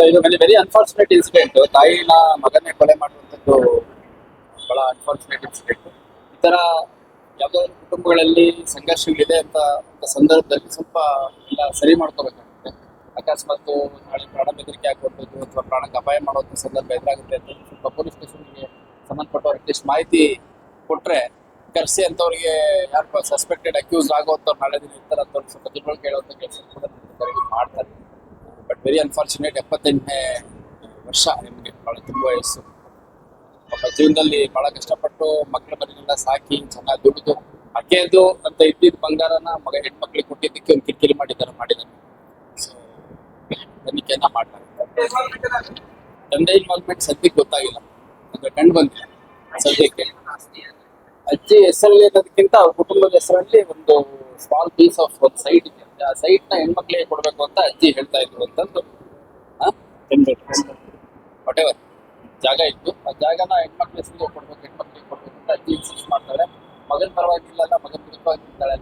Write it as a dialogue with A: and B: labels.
A: So ಇದು very very unfortunate incident ತಾಯಿನ ಮಗನೇ ಕೊಲೆ ಮಾಡುವಂಥದ್ದು ಬಹಳ ಅನ್ಫಾರ್ಚುನೇಟ್ ಇನ್ಸಿಡೆಂಟ್ ಈ ಥರ ಯಾವ್ದಾದ್ರು ಕುಟುಂಬಗಳಲ್ಲಿ ಸಂಘರ್ಷಗಳಿದೆ ಅಂತ ಅಂತ ಸಂದರ್ಭದಲ್ಲಿ ಸ್ವಲ್ಪ ಎಲ್ಲ ಸರಿ ಮಾಡ್ಕೋಬೇಕಾಗುತ್ತೆ. ಅಕಸ್ಮಾತ್ ನಾಳೆ ಪ್ರಾಣ ಬೆದರಿಕೆ ಆಗುವಂಥದ್ದು ಅಥವಾ ಪ್ರಾಣಕ್ಕೆ ಅಪಾಯ ಮಾಡುವಂಥ ಸಂದರ್ಭ ಎದುರಾಗುತ್ತೆ ಅಂತ ಸ್ವಲ್ಪ ಪೊಲೀಸ್ ಸ್ಟೇಷನ್ಗೆ ಸಂಬಂಧಪಟ್ಟವ್ರು ಅಟ್ಲೀಸ್ಟ್ ಮಾಹಿತಿ ಕೊಟ್ರೆ ಕರೆಸಿ ಅಂತವ್ರಿಗೆ ಯಾರು ಸಸ್ಪೆಕ್ಟೆಡ್ ಅಕ್ಯೂಸ್ ಆಗುವಂಥವ್ರು ನಾಳೆ ದಿನ ಇರ್ತಾರೆ ಸ್ವಲ್ಪ ತಿಳುವಳಿಕೆ ಅಂತ ಕೆಲಸ ಕೂಡ ನಿರ್ಧಾರಗಳು ಮಾಡ್ತಾರೆ ಬಟ್ ವೆರಿ ಅನ್ಫಾರ್ಚುನೇಟ್ ಎಪ್ಪತ್ತೆಂಟನೇ ವರ್ಷ ನಿಮಗೆ. ಭಾಳ ತುಂಬ ವಯಸ್ಸು ಪಾಪ ಜೀವನದಲ್ಲಿ ಭಾಳ ಕಷ್ಟಪಟ್ಟು ಮಕ್ಕಳ ಮನೆಯೆಲ್ಲ ಸಾಕಿ, ಚೆನ್ನಾಗಿ ದುಡಿದು ಅಕ್ಕೆದು ಅಂತ ಇದ್ದಿದ್ದ ಬಂಗಾರನ ಮಗ ಹೆಣ್ಮಕ್ಳಿಗೆ ಕೊಟ್ಟಿದ್ದಕ್ಕೆ ಒಂದು ಕಿರಿಕಿರಿ ಮಾಡಿದ್ದಾರೆ ಮಾಡಿದ್ದಾರೆ. ಸೊ ತನಿಖೆಯನ್ನ ಮಾಡ್ತಾರೆ. ತಂದೆ ಇನ್ವಾಲ್ವ್ಮೆಂಟ್ ಸದ್ಯಕ್ಕೆ ಗೊತ್ತಾಗಿಲ್ಲ. ಅಂದ್ರೆ ಕಂಡು ಬಂದಿಲ್ಲ. ಸದ್ಯಕ್ಕೆ. ಅಜ್ಜಿ ಹೆಸರಲ್ಲಿ ಅನ್ನೋದಕ್ಕಿಂತ ಕುಟುಂಬದ ಹೆಸರಲ್ಲಿ ಒಂದು ಸ್ಮಾಲ್ ಪೀಸ್ ಆಫ್ ಒಂದು ಸೈಟ್ ಇದೆ. ಆ ಸೈಟ್ನ ಹೆಣ್ಮಕ್ಳಿಗೆ ಕೊಡ್ಬೇಕು ಅಂತ ಅಜ್ಜಿ ಹೇಳ್ತಾ ಇದ್ರು ಅಂತಂದು ಹಾಟೆವರ್ ಜಾಗ ಇತ್ತು. ಆ ಜಾಗನ ಹೆಣ್ಮಕ್ಳ ಹೆಸರಿಗೆ ಕೊಡ್ಬೇಕು, ಹೆಣ್ಮಕ್ಳಿಗೆ ಕೊಡ್ಬೇಕು ಅಂತ ಅಜ್ಜಿ ಇನ್ಸಿಸ್ಟ್ ಮಾಡ್ತಾರೆ. ಮಗನ ಪರವಾಗಿಲ್ಲ, ಮಗನ ಹೇಳ್ತಾರೆ.